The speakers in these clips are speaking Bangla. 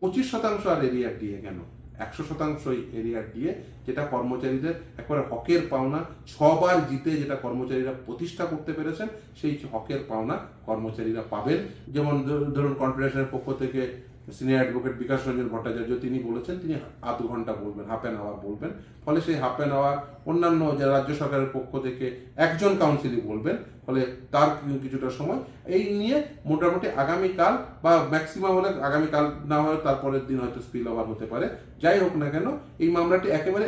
পঁচিশ শতাংশ আর এরিয়ার দিয়ে কেন? একশো শতাংশ এরিয়ার দিয়ে যেটা কর্মচারীদের একবারে হকের পাওনা, ছবার জিতে যেটা কর্মচারীরা প্রতিষ্ঠা করতে পেরেছেন, সেই হকের পাওনা কর্মচারীরা পাবেন। যেমন ধর- ধরুন কনফেডারেশনের পক্ষ থেকে সিনিয়র অ্যাডভোকেট বিকাশ রঞ্জন ভট্টাচার্য তিনি বলেছেন, তিনি আধ ঘণ্টা বলবেন, হাফ অ্যান আওয়ার বলবেন। ফলে সেই হাফ অ্যান আওয়ার অন্যান্য যে রাজ্য সরকারের পক্ষ থেকে একজন কাউন্সিলই বলবেন, ফলে তার কিছুটা সময়। এই নিয়ে মোটামুটি আগামীকাল বা ম্যাক্সিমাম হলে আগামীকাল না হয় তারপরের দিন হয়তো স্পিল ওভার হতে পারে। যাই হোক না কেন, এই মামলাটি একেবারে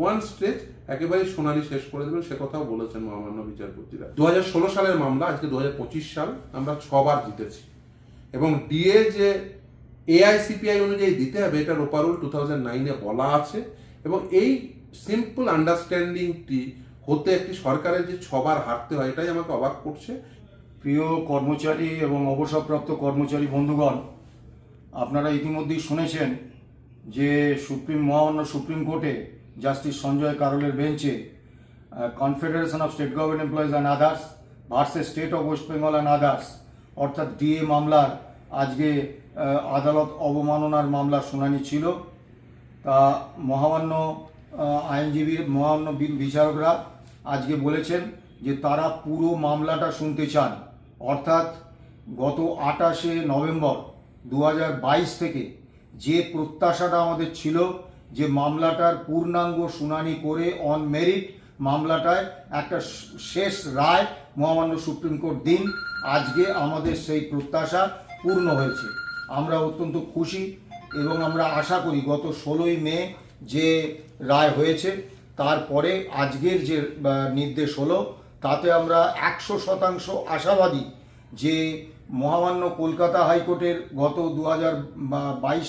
ওয়ান স্টেজ একেবারে সোনালি শেষ করে দেবেন, সে কথাও বলেছেন মহামান্য বিচারপতিরা। দু হাজার ষোলো সালের মামলা, আজকে দুহাজার পঁচিশ সাল, আমরা ছবার জিতেছি। এবং ডিএ যে এআইসিপিআই অনুযায়ী দিতে হবে, এটা রোপারুল টু থাউজেন্ড নাইনে বলা আছে। এবং এই সিম্পল আন্ডারস্ট্যান্ডিংটি হতে একটি সরকারের যে ছবার হারতে হয়, এটাই আমাকে অবাক করছে। প্রিয় কর্মচারী এবং অবসরপ্রাপ্ত কর্মচারী বন্ধুগণ, আপনারা ইতিমধ্যেই শুনেছেন যে সুপ্রিম, মহামান্য সুপ্রিম কোর্টে জাস্টিস সঞ্জয় কারোলের বেঞ্চে confederation of state government employees and others versus state of West Bengal and others অর্থাৎ ডিএ মামলার আজকে আদালত অবমাননার মামলার শুনানি ছিল। তা মহামান্য আইনজীবীর মহামান্য বিচারকরা আজকে বলেছেন যে তারা পুরো মামলাটা শুনতে চান। অর্থাৎ গত আটাশে নভেম্বর দু হাজার বাইশ থেকে যে প্রত্যাশাটা আমাদের ছিল যে মামলাটার পূর্ণাঙ্গ শুনানি করে অন মেরিট মামলাটায় একটা শেষ রায় মহামান্য সুপ্রিম কোর্ট দিন, আজকে আমাদের সেই প্রত্যাশা পূর্ণ হয়েছে। আমরা অত্যন্ত খুশি এবং আমরা আশা করি গত ষোলোই মে যে রায় হয়েছে, তারপরে আজকের যে নির্দেশ হলো, তাতে আমরা একশো শতাংশ আশাবাদী যে মহামান্য কলকাতা হাইকোর্টের গত দু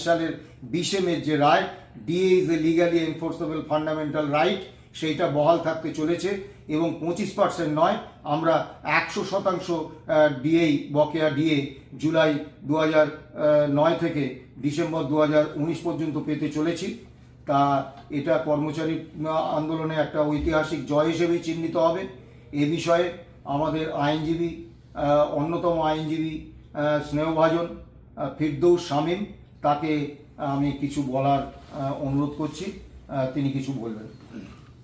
সালের বিশে মে যে রায় DA is a legally enforceable fundamental right সেইটা বহাল থাকতে চলেছে এবং পঁচিশ পার্সেন্ট নয়, আমরা একশো শতাংশ ডিএই, বকেয়া ডিএ জুলাই দু নয় থেকে ডিসেম্বর দু পর্যন্ত পেতে চলেছি। তা এটা কর্মচারী আন্দোলনে একটা ঐতিহাসিক জয় হিসেবেই চিহ্নিত হবে। এ বিষয়ে আমাদের আইনজীবী অন্যতম আইনজীবী স্নেহভাজন ফিরদৌস শামীম, তাকে আমি কিছু বলার অনুরোধ করছি। তিনি কিছু বলবেন।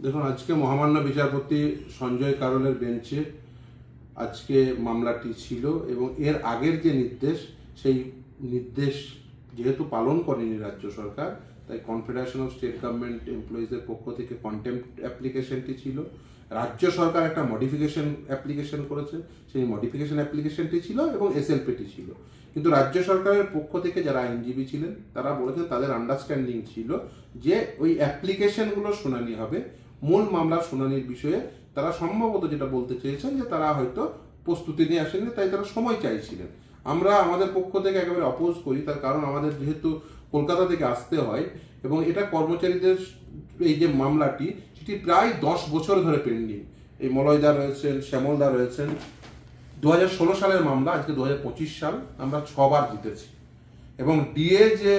দেখুন, আজকে মহামান্য বিচারপতি সঞ্জয় কারোলের বেঞ্চে আজকে মামলাটি ছিল এবং এর আগের যে নির্দেশ, সেই নির্দেশ যেহেতু পালন করেনি রাজ্য সরকার, তাই কনফেডারেশন অফ স্টেট গভর্নমেন্ট এমপ্লয়িজের পক্ষ থেকে কন্টেম্প অ্যাপ্লিকেশনটি ছিল। রাজ্য সরকার একটা মডিফিকেশন অ্যাপ্লিকেশন করেছে, সেই মডিফিকেশন অ্যাপ্লিকেশনটি ছিল এবং এসএলপিটি ছিল। কিন্তু রাজ্য সরকারের পক্ষ থেকে যারা আইনজীবী ছিলেন, তারা বলেছেন তাদের আন্ডারস্ট্যান্ডিং ছিল যে ওই অ্যাপ্লিকেশনগুলো শুনানি হবে মূল মামলার শুনানির বিষয়ে তারা সম্ভবত যেটা বলতে চেয়েছেন যে তারা হয়তো প্রস্তুতি নিয়ে আসেননি, তাই তারা সময় চাইছিলেন। আমরা আমাদের পক্ষ থেকে একেবারে অপোজ করি, তার কারণ আমাদের যেহেতু কলকাতা থেকে আসতে হয় এবং এটা কর্মচারীদের এই যে মামলাটি, সেটি প্রায় দশ বছর ধরে পেন্ডিং এই মলয়দা রয়েছেন, শ্যামলদা রয়েছেন। দু হাজার ষোলো সালের মামলা, আজকে দু হাজার পঁচিশ সাল, আমরা ছবার জিতেছি। এবং ডিএ যে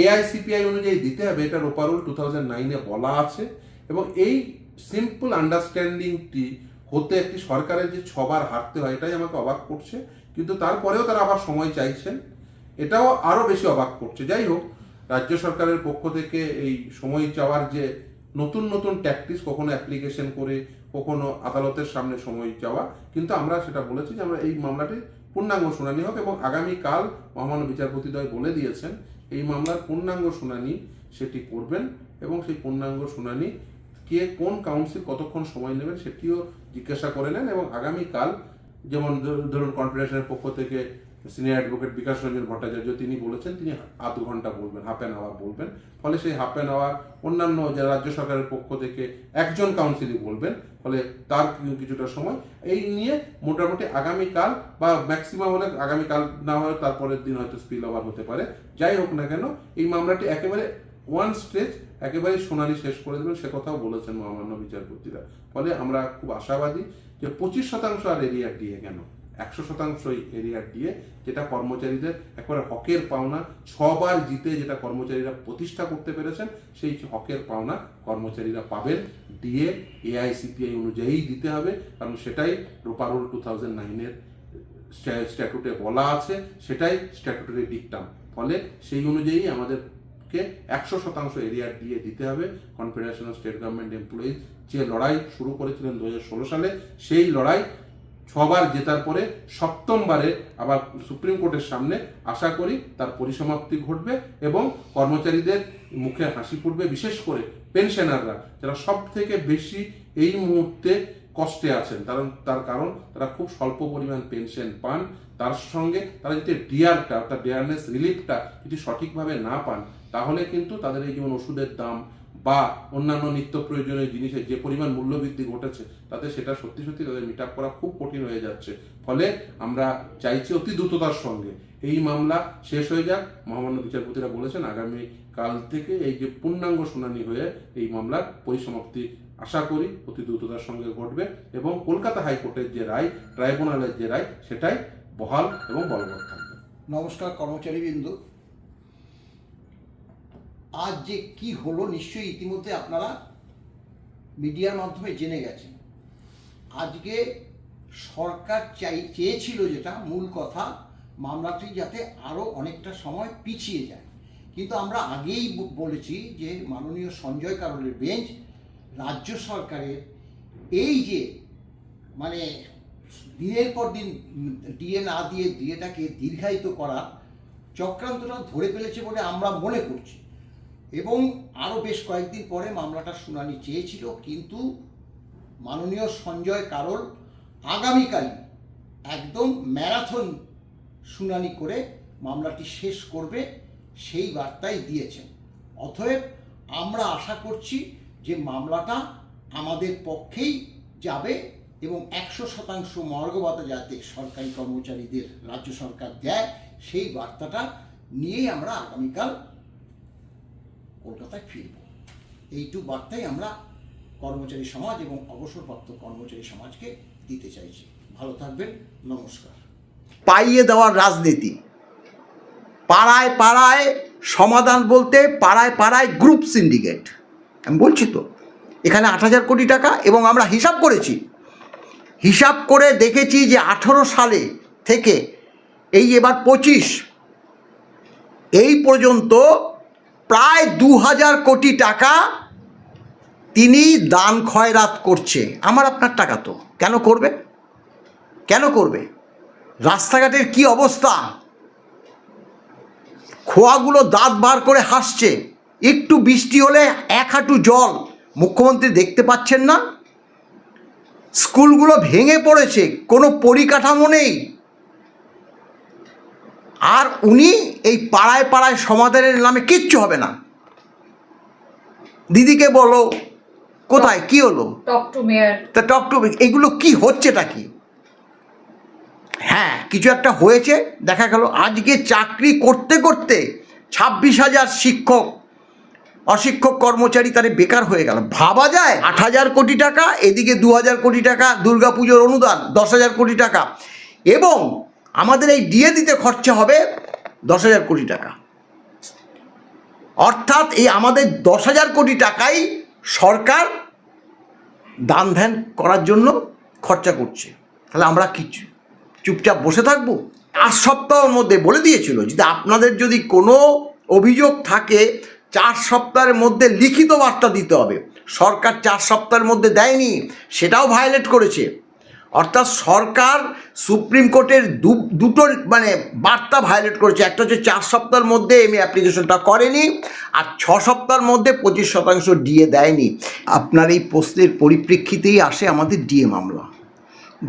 এআইসিপিআই অনুযায়ী দিতে হবে, এটা রোপারুল টু থাউজেন্ড নাইনে বলা আছে। এবং এই সিম্পল আন্ডারস্ট্যান্ডিংটি হতে একটি সরকারের যে ছবার হারতে হয়, এটাই আমাকে অবাক করছে। কিন্তু তারপরেও তারা আবার সময় চাইছেন। এটাও আরও বেশি অবাক করছে। যাই হোক, রাজ্য সরকারের পক্ষ থেকে এই সময় চাওয়ার যে নতুন নতুন ট্যাকটিস কখনো অ্যাপ্লিকেশন করে, কখনো আদালতের সামনে সময় চাওয়া, কিন্তু আমরা সেটা বলেছি যে আমরা এই মামলাটি পূর্ণাঙ্গ শুনানি হোক এবং আগামীকাল মহামান্য বিচারপতিদ্বয় বলে দিয়েছেন, এই মামলার পূর্ণাঙ্গ শুনানি সেটি করবেন এবং সেই পূর্ণাঙ্গ শুনানি কে কোন কাউন্সিল কতক্ষণ সময় নেবেন সেটিও জিজ্ঞাসা করে নেন এবং আগামীকাল যেমন ধর- ধরুন কনফেডারেশনের পক্ষ থেকে সিনিয়র অ্যাডভোকেট বিকাশ রঞ্জন ভট্টাচার্য তিনি বলেছেন, তিনি আধ ঘণ্টা বলবেন হাফ অ্যান আওয়ার বলবেন। ফলে সেই হাফ অ্যান আওয়ার অন্যান্য যে রাজ্য সরকারের পক্ষ থেকে একজন কাউন্সিলই বলবেন, ফলে তার কিছুটা সময়। এই নিয়ে মোটামুটি আগামীকাল বা ম্যাক্সিমাম হলে আগামীকাল না হয় তারপরের দিন হয়তো স্পিল ওভার হতে পারে। যাই হোক না কেন, এই মামলাটি একেবারে ওয়ান স্টেজ একেবারে সোনালি শেষ করে দেবেন, সে কথাও বলেছেন মহামান্য বিচারপতিরা। ফলে আমরা খুব আশাবাদী যে পঁচিশ শতাংশ আর এরিয়ার দিয়ে কেন? একশো শতাংশ এরিয়ার দিয়ে যেটা কর্মচারীদের একবারে হকের পাওনা, ছবার জিতে যেটা কর্মচারীরা প্রতিষ্ঠা করতে পেরেছেন, সেই হকের পাওনা কর্মচারীরা পাবেন। দিয়ে এআইসিপিআই অনুযায়ী দিতে হবে, কারণ সেটাই রোপারোল টু থাউজেন্ড নাইনের স্ট্যাটুটে বলা আছে, সেটাই স্ট্যাটুটারি ডিকটাম ফলে সেই অনুযায়ী আমাদেরকে একশো শতাংশ এরিয়া দিয়ে দিতে হবে। Confederation of state government employees যে লড়াই শুরু করেছিলেন দু হাজার ষোলো সালে, সেই লড়াই ছবার জেতার পরে সপ্তমবারে আবার সুপ্রিম কোর্টের সামনে আশা করি তার পরিসমাপ্তি ঘটবে এবং কর্মচারীদের মুখে হাসি ফুটবে, বিশেষ করে পেনশনাররা, যারা সব থেকে বেশি এই মুহূর্তে কষ্টে আছেন। কারণ, তার কারণ তারা খুব স্বল্প পরিমাণ পেনশন পান। তার সঙ্গে তারা যদি ডিয়ারটা অর্থাৎ ডিয়ারনেস রিলিফটা যদি সঠিকভাবে না পান তাহলে কিন্তু তাদের এই যেমন ওষুধের দাম বা অন্যান্য নিত্য প্রয়োজনীয় জিনিসের যে পরিমাণ মূল্যবৃদ্ধি ঘটেছে, তাতে সেটা সত্যি সত্যি তাদের মিট করা খুব কঠিন হয়ে যাচ্ছে। ফলে আমরা চাইছি অতি দ্রুততার সঙ্গে। এই মামলা শেষ হয়ে যাক। মহামান্য বিচারপতিরা বলেছেন আগামী কাল থেকে এই যে পূর্ণাঙ্গ শুনানি হয়ে এই মামলার পরিসমাপ্তি আশা করি অতি দ্রুততার সঙ্গে ঘটবে এবং কলকাতা হাইকোর্টের যে রায়, ট্রাইব্যুনালের যে রায়, সেটাই বহাল এবং বলবৎ থাকবে। নমস্কার কর্মচারীবৃন্দ। আজ যে কি হলো নিশ্চয়ই ইতিমধ্যে আপনারা মিডিয়ার মাধ্যমে জেনে গেছেন। আজকে সরকার চাই, চেয়েছিল যেটা, মূল কথা, মামলাটি যাতে আরও অনেকটা সময় পিছিয়ে যায়। কিন্তু আমরা আগেই বলেছি যে মাননীয় সঞ্জয় কারলের বেঞ্চ, রাজ্য সরকারের এই যে মানে দিনের পর দিন ডিএ না দিয়ে ডিএটাকে দীর্ঘায়িত করা চক্রান্তটা ধরে ফেলেছে বলে আমরা মনে করছি। এবং আরও বেশ কয়েকদিন পরে মামলাটা শুনানি চেয়েছিল, কিন্তু মাননীয় সঞ্জয় কারল আগামীকাল একদম ম্যারাথন শুনানি করে মামলাটি শেষ করবে, সেই বার্তাই দিয়েছেন। অতএব আমরা আশা করছি যে মামলাটা আমাদের পক্ষেই যাবে এবং একশো শতাংশ মর্গবাদা যাতে সরকারি কর্মচারীদের রাজ্য সরকার দেয়, সেই বার্তাটা নিয়েই আমরা আগামীকাল কলকাতায় ফিরব। এইটু বার্তাই আমরা কর্মচারী সমাজ এবং অবসরপ্রাপ্ত কর্মচারী সমাজকে দিতে চাইছি। ভালো থাকবেন, নমস্কার। পাইয়ে দেওয়ার রাজনীতি। পাড়ায় পাড়ায় সমাধান বলতে পাড়ায় পাড়ায় গ্রুপ সিন্ডিকেট আমি বলছি তো, এখানে আট হাজার কোটি টাকা এবং আমরা হিসাব করেছি। হিসাব করে দেখেছি যে আঠেরো সালে থেকে এই এবার পঁচিশ, এই পর্যন্ত প্রায় দু হাজার কোটি টাকা তিনি দান খয়রাত করছে। আমার আপনার টাকা তো। কেন করবে? কেন করবে? রাস্তাঘাটের কি অবস্থা? খোয়াগুলো দাঁত বার করে হাসছে। একটু বৃষ্টি হলে এক হাঁটু জল। মুখ্যমন্ত্রী দেখতে পাচ্ছেন না। স্কুলগুলো ভেঙে পড়েছে। কোনো পরিকাঠামো নেই। আর উনি এই পাড়ায় পাড়ায় সমাধানের নামে কিচ্ছু হবে না। দিদিকে বলো কোথায় কি হলো? টক টু মেয়ার তা টক টু এগুলো কি হচ্ছেটা কি? হ্যাঁ কিছু একটা হয়েছে দেখা গেল। আজকে চাকরি করতে করতে ছাব্বিশ হাজার শিক্ষক অশিক্ষক কর্মচারী তারে বেকার হয়ে গেল। ভাবা যায় আট হাজার কোটি টাকা এদিকে দু হাজার কোটি টাকা দুর্গাপুজোর অনুদান দশ হাজার কোটি টাকা। এবং আমাদের এই ডিএ দিতে খরচা হবে দশ হাজার কোটি টাকা। অর্থাৎ এই আমাদের দশ হাজার কোটি টাকাই সরকার দান ধ্যান করার জন্য খরচা করছে। তাহলে আমরা কিছু চুপচাপ বসে থাকব? আট সপ্তাহের মধ্যে বলে দিয়েছিল যদি আপনাদের যদি কোনো অভিযোগ থাকে, চার সপ্তাহের মধ্যে লিখিত বার্তা দিতে হবে। সরকার চার সপ্তাহের মধ্যে দেয়নি, সেটাও ভায়োলেট করেছে। অর্থাৎ সরকার সুপ্রিম কোর্টের দু- দুটো মানে বার্তা ভায়োলেট করেছে। একটা হচ্ছে চার সপ্তাহের মধ্যে এম অ্যাপ্লিকেশনটা করেনি, আর ছ সপ্তাহের মধ্যে পঁচিশ শতাংশ ডিএ দেয়নি। আপনার এই প্রশ্নের পরিপ্রেক্ষিতেই আসে আমাদের ডিএ মামলা।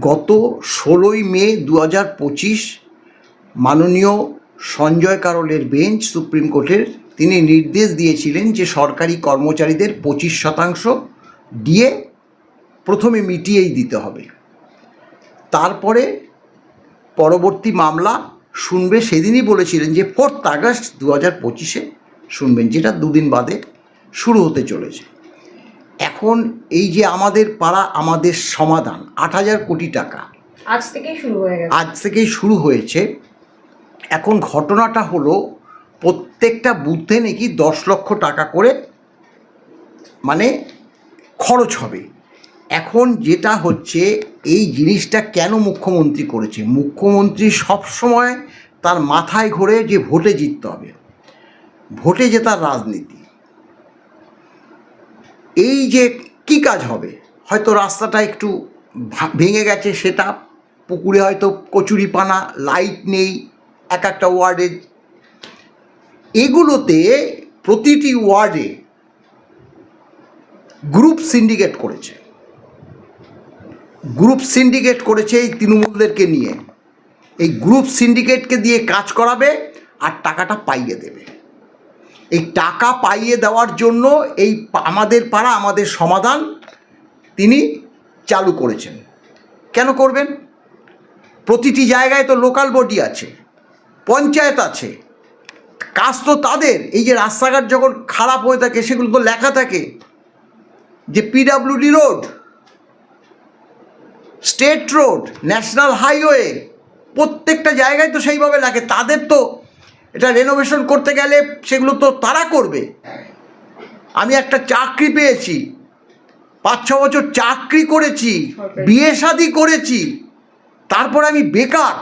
গত ষোলোই মে দু হাজার পঁচিশ মাননীয় সঞ্জয় কারলের বেঞ্চ সুপ্রিম কোর্টের, তিনি নির্দেশ দিয়েছিলেন যে সরকারি কর্মচারীদের পঁচিশ শতাংশ ডিএ প্রথমে মিটিয়েই দিতে হবে। তারপরে পরবর্তী মামলা শুনবে সেদিনই বলেছিলেন যে ফোর্থ আগস্ট দু হাজার পঁচিশে শুনবেন যেটা দুদিন বাদে শুরু হতে চলেছে। এখন এই যে আমাদের পাড়া আমাদের সমাধান আট হাজার কোটি টাকা আজ থেকেই শুরু হয়ে গেছে। আজ থেকেই শুরু হয়েছে। এখন ঘটনাটা হলো প্রত্যেকটা বুথে নাকি দশ লক্ষ টাকা করে মানে খরচ হবে। এখন যেটা হচ্ছে এই জিনিসটা কেন মুখ্যমন্ত্রী করেছে? মুখ্যমন্ত্রী সবসময় তার মাথায় ঘোরে যে ভোটে জিততে হবে। ভোটে জেতার রাজনীতি। এই যে কি কাজ হবে? হয়তো রাস্তাটা একটু ভেঙে গেছে সেটা, পুকুরে হয়তো কচুরিপানা, লাইট নেই, এক একটা ওয়ার্ডে। এগুলোতে প্রতিটি ওয়ার্ডে গ্রুপ সিন্ডিকেট করেছে। গ্রুপ সিন্ডিকেট করেছে এই তৃণমূলদেরকে নিয়ে। এই গ্রুপ সিন্ডিকেটকে দিয়ে কাজ করাবে আর টাকাটা পাইয়ে দেবে। এই টাকা পাইয়ে দেওয়ার জন্য এই আমাদের পাড়া, আমাদের সমাধান তিনি চালু করেছেন। কেন করবেন? প্রতিটি জায়গায় তো লোকাল বডি আছে, পঞ্চায়েত আছে, কাজ তো তাদের। এই যে রাস্তাঘাট যখন খারাপ হয়ে থাকে, সেগুলো তো লেখা থাকে যে PWD road state road national highway প্রত্যেকটা জায়গায় তো সেইভাবে লাগে। তাদের তো এটা রেনোভেশন করতে গেলে সেগুলো তো তারা করবে। আমি একটা চাকরি পেয়েছি পাঁচ ছ বছর চাকরি করেছি বিয়ে শাদি করেছি তারপর আমি বেকার।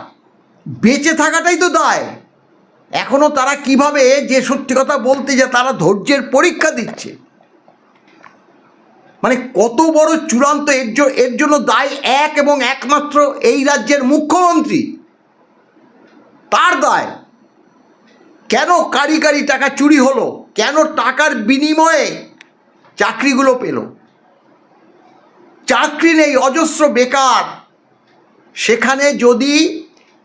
বেঁচে থাকাটাই তো দায়। এখনও তারা কীভাবে যে সত্যি কথা বলতে যে তারা ধৈর্যের পরীক্ষা দিচ্ছে। মানে কত বড় চূড়ান্ত এর এর জন্য দায় এক এবং একমাত্র এই রাজ্যের মুখ্যমন্ত্রী। তার দায়। কেন কারি কারি টাকা চুরি হলো? কেন টাকার বিনিময়ে চাকরিগুলো পেল? চাকরি নেই, অজস্র বেকার। সেখানে যদি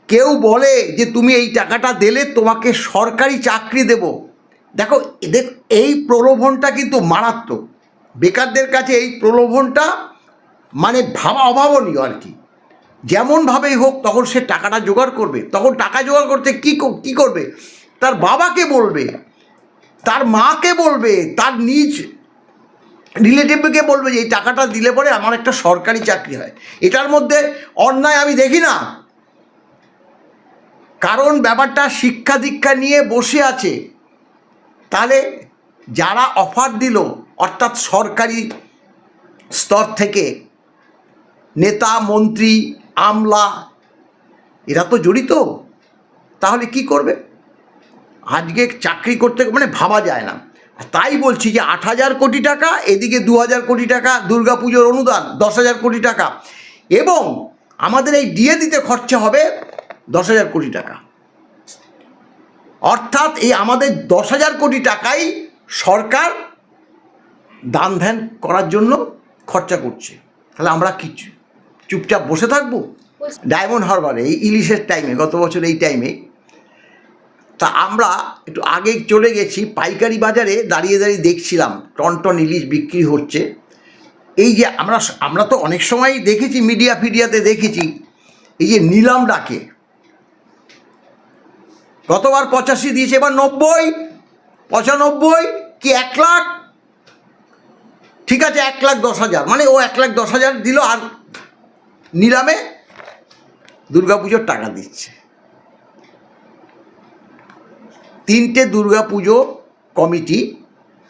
কেউ বলে যে তুমি এই টাকাটা দিলে, তোমাকে সরকারি চাকরি দেব। দেখো, এদের, এই প্রলোভনটা কিন্তু মারাত্মক। বেকারদের কাছে এই প্রলোভনটা মানে ভাবা অভাবনীয় আর কি। যেমনভাবেই হোক, তখন সে টাকাটা জোগাড় করবে। তখন টাকা জোগাড় করতে কী কো- করবে? তার বাবাকে বলবে, তার মাকে বলবে, তার নিজ রিলেটিভকে বলবে যে, এই টাকাটা দিলে পরে আমার একটা সরকারি চাকরি হয়। এটার মধ্যে অন্যায় আমি দেখি না। কারণ ব্যাপারটা শিক্ষা দীক্ষা নিয়ে বসে আছে। তাহলে যারা অফার দিল অর্থাৎ সরকারি স্তর থেকে নেতা, মন্ত্রী, আমলা, এরা তো জড়িত। তাহলে কি করবে? আজকে চাকরি করতে মানে ভাবা যায় না। তাই বলছি যে আট হাজার কোটি টাকা, এদিকে দু হাজার কোটি টাকা, দুর্গাপুজোর অনুদান দশ হাজার কোটি টাকা। এবং আমাদের এই ডিএ দিতে খরচা হবে দশ হাজার কোটি টাকা। অর্থাৎ এই আমাদের দশ হাজার কোটি টাকাই সরকার দান ধ্যান করার জন্য খরচা করছে। তাহলে আমরা কি চুপচাপ বসে থাকব? ডায়মন্ড হারবারে, এই ইলিশের টাইমে গত বছর এই টাইমে তা আমরা একটু আগে চলে গেছি, পাইকারি বাজারে দাঁড়িয়ে দাঁড়িয়ে দেখছিলাম টন টন ইলিশ বিক্রি হচ্ছে। এই যে আমরা আমরা তো অনেক সময় দেখেছি মিডিয়া ফিডিয়াতে দেখেছি, এই যে নিলাম ডাকে। গতবার পঁচাশি দিয়েছে, এবার নব্বই, পঁচানব্বই, কি এক লাখ? ঠিক আছে, এক লাখ দশ হাজার। মানে ও এক লাখ দশ হাজার দিল আর নিলামে দুর্গাপুজোর টাকা দিচ্ছে। তিনটে দুর্গাপুজো কমিটি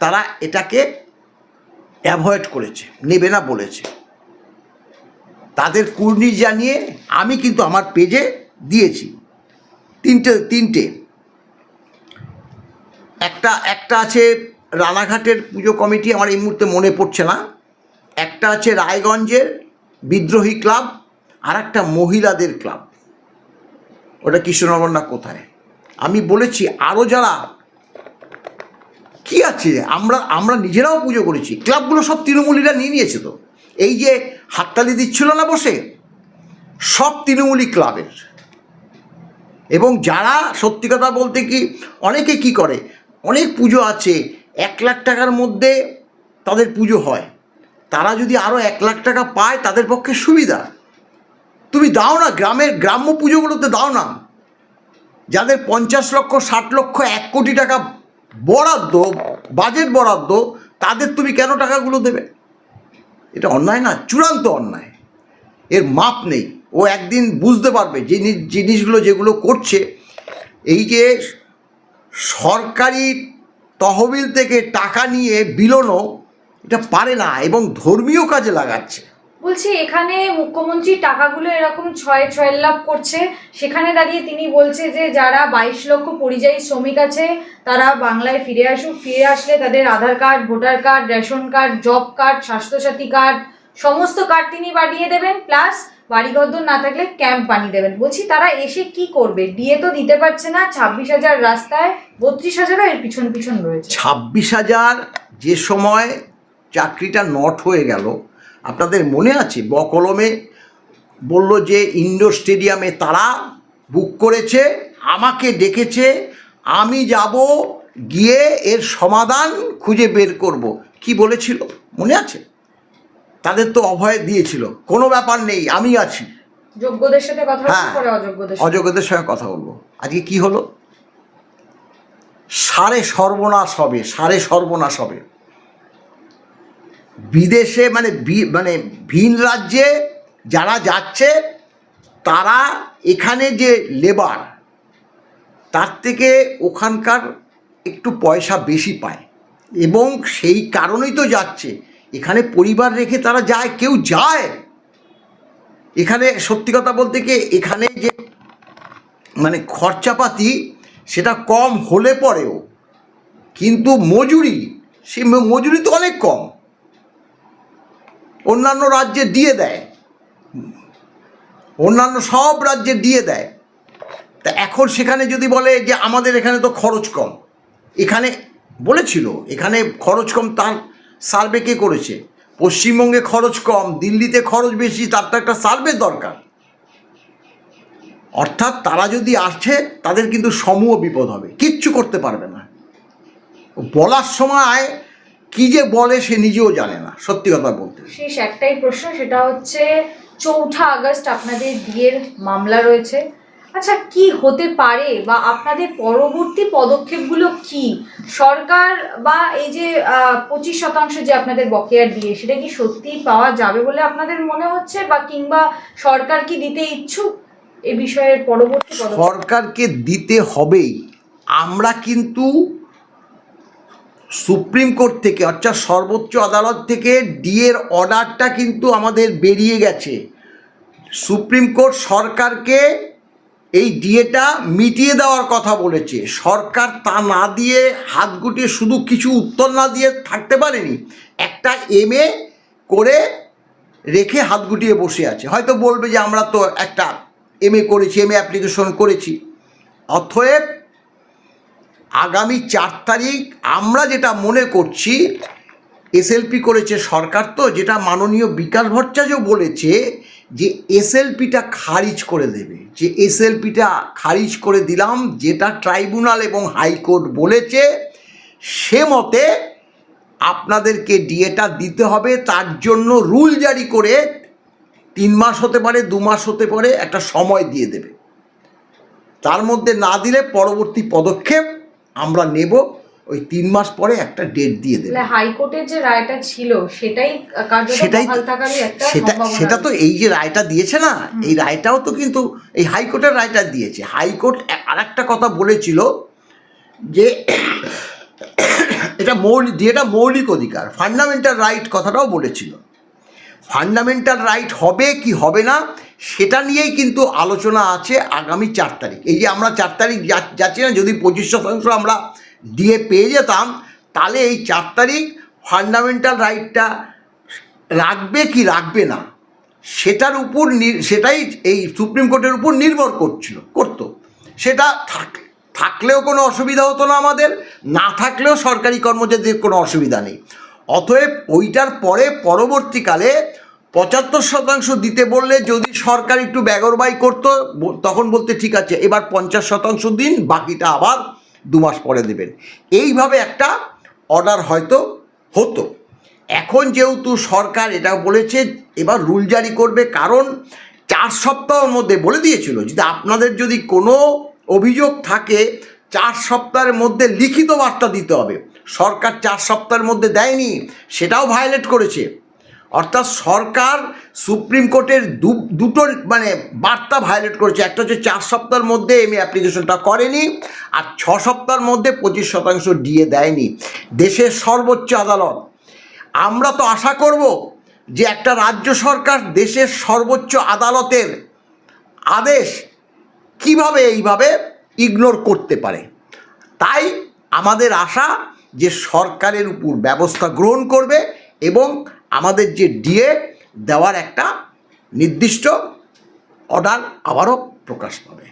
তারা এটাকে অ্যাভয়েড করেছে, নেবে না বলেছে। তাদের কুর্নিশ জানিয়ে আমি কিন্তু আমার পেজে দিয়েছি। তিনটে তিনটে। একটা একটা আছে রানাঘাটের পুজো কমিটি আমার এই মুহূর্তে মনে পড়ছে না। একটা আছে রায়গঞ্জের বিদ্রোহী ক্লাব, আর একটা মহিলাদের ক্লাব। ওটা কৃষ্ণনগর না কোথায়? আমি বলেছি আরও যারা, কি আছে? আমরা আমরা নিজেরাও পুজো করেছি। ক্লাবগুলো সব তৃণমূলীরা নিয়ে নিয়েছে তো। এই যে হাততালি দিচ্ছিল না বসে, সব তৃণমূলী ক্লাবের। এবং যারা, সত্যি কথা বলতে কি, অনেকে কি করে, অনেক পুজো আছে এক লাখ টাকার মধ্যে তাদের পুজো হয়। তারা যদি আরও এক লাখ টাকা পায়, তাদের পক্ষে সুবিধা। তুমি দাও না, গ্রামের গ্রাম্য পুজোগুলোতে দাও না। যাদের পঞ্চাশ লক্ষ, ষাট লক্ষ, এক কোটি টাকা বরাদ্দ, বাজেট বরাদ্দ, তাদের তুমি কেন টাকাগুলো দেবে? এটা অন্যায় না, চূড়ান্ত অন্যায়। এর মাপ নেই। ও একদিন বুঝতে পারবে জিনিস জিনিসগুলো যেগুলো করছে, এই যে সরকারি তহবিল থেকে টাকা নিয়ে বিলোনো এটা পারে না এবং ধর্মীয় কাজে লাগাচ্ছে। বলছি, এখানে মুখ্যমন্ত্রী টাকাগুলো এরকম ছয় ছয় লাভ করছে। সেখানে দাঁড়িয়ে তিনি বলছে যে, যারা বাইশ লক্ষ পরিযায়ী শ্রমিক আছে, তারা বাংলায় ফিরে আসুক। ফিরে আসলে তাদের Aadhaar card, voter card, ration card, job card, Swasthya Sathi card, সমস্ত কার্ড তিনি বাড়িয়ে দেবেন। প্লাস বাড়িঘর না থাকলে ক্যাম্প বানিয়ে দেবেন। বলছি, তারা এসে কি করবে? ডিএ তো দিতে পারছে না, ছাব্বিশ হাজার রাস্তায় বত্রিশ হাজারও এর পিছন পিছন রয়েছে। ছাব্বিশ হাজার যে সময় চাকরিটা নট হয়ে গেল, আপনাদের মনে আছে? বকলমে বলল যে ইন্ডোর স্টেডিয়ামে তারা বুক করেছে, আমাকে ডেকেছে, আমি যাব, গিয়ে এর সমাধান খুঁজে বের করব। কি বলেছিল? মনে আছে? তাদের তো অভয় দিয়েছিল। কোনো ব্যাপার নেই আমি আছি। যোগ্যদের সাথে কথা হ্যাঁ। অযোগ্যদের সঙ্গে কথা বলব। আজকে কি হলো? সারে সর্বনাশ হবে সারে সর্বনাশ হবে। বিদেশে মানে মানে ভিন রাজ্যে যারা যাচ্ছে তারা এখানে যে লেবার তার থেকে ওখানকার একটু পয়সা বেশি পায়। এবং সেই কারণেই তো যাচ্ছে। এখানে পরিবার রেখে তারা যায়, কেউ যায়। এখানে সত্যি কথা বলতে কি, এখানে যে মানে খরচাপাতি সেটা কম হলে পরেও, কিন্তু মজুরি, সে মজুরি তো অনেক কম। অন্যান্য রাজ্যে দিয়ে দেয়। অন্যান্য সব রাজ্যে দিয়ে দেয়। তা এখন সেখানে যদি বলে যে আমাদের এখানে তো খরচ কম, এখানে বলেছিল, এখানে খরচ কম তার সার্ভে কে করেছে? পশ্চিমবঙ্গে খরচ কম, দিল্লিতে খরচ বেশি, তার তো একটা সার্ভে দরকার। অর্থাৎ তারা যদি আসছে, তাদের কিন্তু সমূহ বিপদ হবে, কিচ্ছু করতে পারবে না। বলার সময় কি যে বলে সে নিজেও জানে না, সত্যি কথা বলতে। শেষ একটাই প্রশ্ন, সেটা হচ্ছে, চৌঠা আগস্ট আপনাদের বিয়ের মামলা রয়েছে। আচ্ছা কি হতে পারে বা আপনাদের পরবর্তী পদক্ষেপগুলো কি? সরকার বা এই যে পঁচিশ শতাংশ যে আপনাদের বকেয়া দিয়ে, সেটা কি সত্যি পাওয়া যাবে বলে আপনাদের মনে হচ্ছে? বা কিংবা সরকার কি দিতে ইচ্ছুক এ বিষয়ের পরবর্তী সরকারকে দিতে হবেই। আমরা কিন্তু সুপ্রিম কোর্ট থেকে, অর্থাৎ সর্বোচ্চ আদালত থেকে ডিএর অর্ডারটা কিন্তু আমাদের বেরিয়ে গেছে। সুপ্রিম কোর্ট সরকারকে এই ডিএটা মিটিয়ে দেওয়ার কথা বলেছে। সরকার তা না দিয়ে হাত গুটিয়ে শুধু কিছু উত্তর না দিয়ে থাকতে পারেনি। একটা এম করে রেখে হাত গুটিয়ে বসে আছে। হয়তো বলবে যে আমরা তো একটা এম করেছি এম অ্যাপ্লিকেশন করেছি। অতএব আগামী চার তারিখ আমরা যেটা মনে করছি, এসএলপি করেছে সরকার তো, যেটা মাননীয় বিকাশ ভট্টাচার্য বলেছে যে এসএলপিটা খারিজ করে দেবে, যে এসএলপিটা খারিজ করে দিলাম, যেটা ট্রাইব্যুনাল এবং হাইকোর্ট বলেছে, সে মতে আপনাদেরকে ডিএটা দিতে হবে। তার জন্য রুল জারি করে তিন মাস হতে পারে, দু মাস হতে পারে, একটা সময় দিয়ে দেবে। তার মধ্যে না দিলে পরবর্তী পদক্ষেপ আমরা নেব। ওই তিন মাস পরে একটা ডেট দিয়ে দেবে। হাইকোর্টের যে রায়টা ছিল সেটাই সেটাই সেটা সেটা তো এই যে রায়টা দিয়েছে না এই রায়টাও তো কিন্তু এই হাইকোর্টের রায়টা দিয়েছে। হাইকোর্ট আর একটা কথা বলেছিল যে এটা মৌলিক যেটা মৌলিক অধিকার। ফান্ডামেন্টাল রাইট কথাটাও বলেছিল। ফান্ডামেন্টাল রাইট হবে কি হবে না সেটা নিয়েই কিন্তু আলোচনা আছে আগামী চার তারিখ। এই যে আমরা চার তারিখ যাচ্ছি না যদি পঁচিশ শতাংশ আমরা দিয়ে পেয়ে যেতাম, তাহলে এই চার তারিখ ফান্ডামেন্টাল রাইটটা রাখবে কি রাখবে না? সেটার উপর সেটাই এই সুপ্রিম কোর্টের উপর নির্ভর করছিল, করতো। সেটা থাক, থাকলেও কোনো অসুবিধা হতো না আমাদের, না থাকলেও সরকারি কর্মচারীদের কোনো অসুবিধা নেই। অতএব ওইটার পরে পরবর্তীকালে পঁচাত্তর শতাংশ দিতে বললে যদি সরকার একটু ব্যাগরবাই করতো তখন বলতে ঠিক আছে, এবার পঞ্চাশ শতাংশ দিন, বাকিটা আবার দু মাস পরে দেবেন। এইভাবে একটা অর্ডার হয়তো হতো। এখন যেহেতু সরকার এটা বলেছে, এবার রুল জারি করবে, কারণ চার সপ্তাহের মধ্যে বলে দিয়েছিল, যদি আপনাদের যদি কোনো অভিযোগ থাকে, চার সপ্তাহের মধ্যে লিখিত বার্তা দিতে হবে। সরকার চার সপ্তাহের মধ্যে দেয়নি, সেটাও ভায়োলেট করেছে। অর্থাৎ সরকার সুপ্রিম কোর্টের দু, দুটো মানে বার্তা ভায়োলেট করেছে। একটা হচ্ছে চার সপ্তাহের মধ্যে এমএ অ্যাপ্লিকেশনটা করেনি, আর ছ সপ্তাহের মধ্যে পঁচিশ শতাংশ ডিএ দেয়নি। দেশের সর্বোচ্চ আদালত। আমরা তো আশা করব যে একটা রাজ্য সরকার দেশের সর্বোচ্চ আদালতের আদেশ কীভাবে এইভাবে ইগনোর করতে পারে। তাই আমাদের আশা যে সরকারের উপর ব্যবস্থা গ্রহণ করবে এবং আমাদের যে ডিএ দেওয়ার একটা নির্দিষ্ট অর্ডার আবারও প্রকাশ পাবে।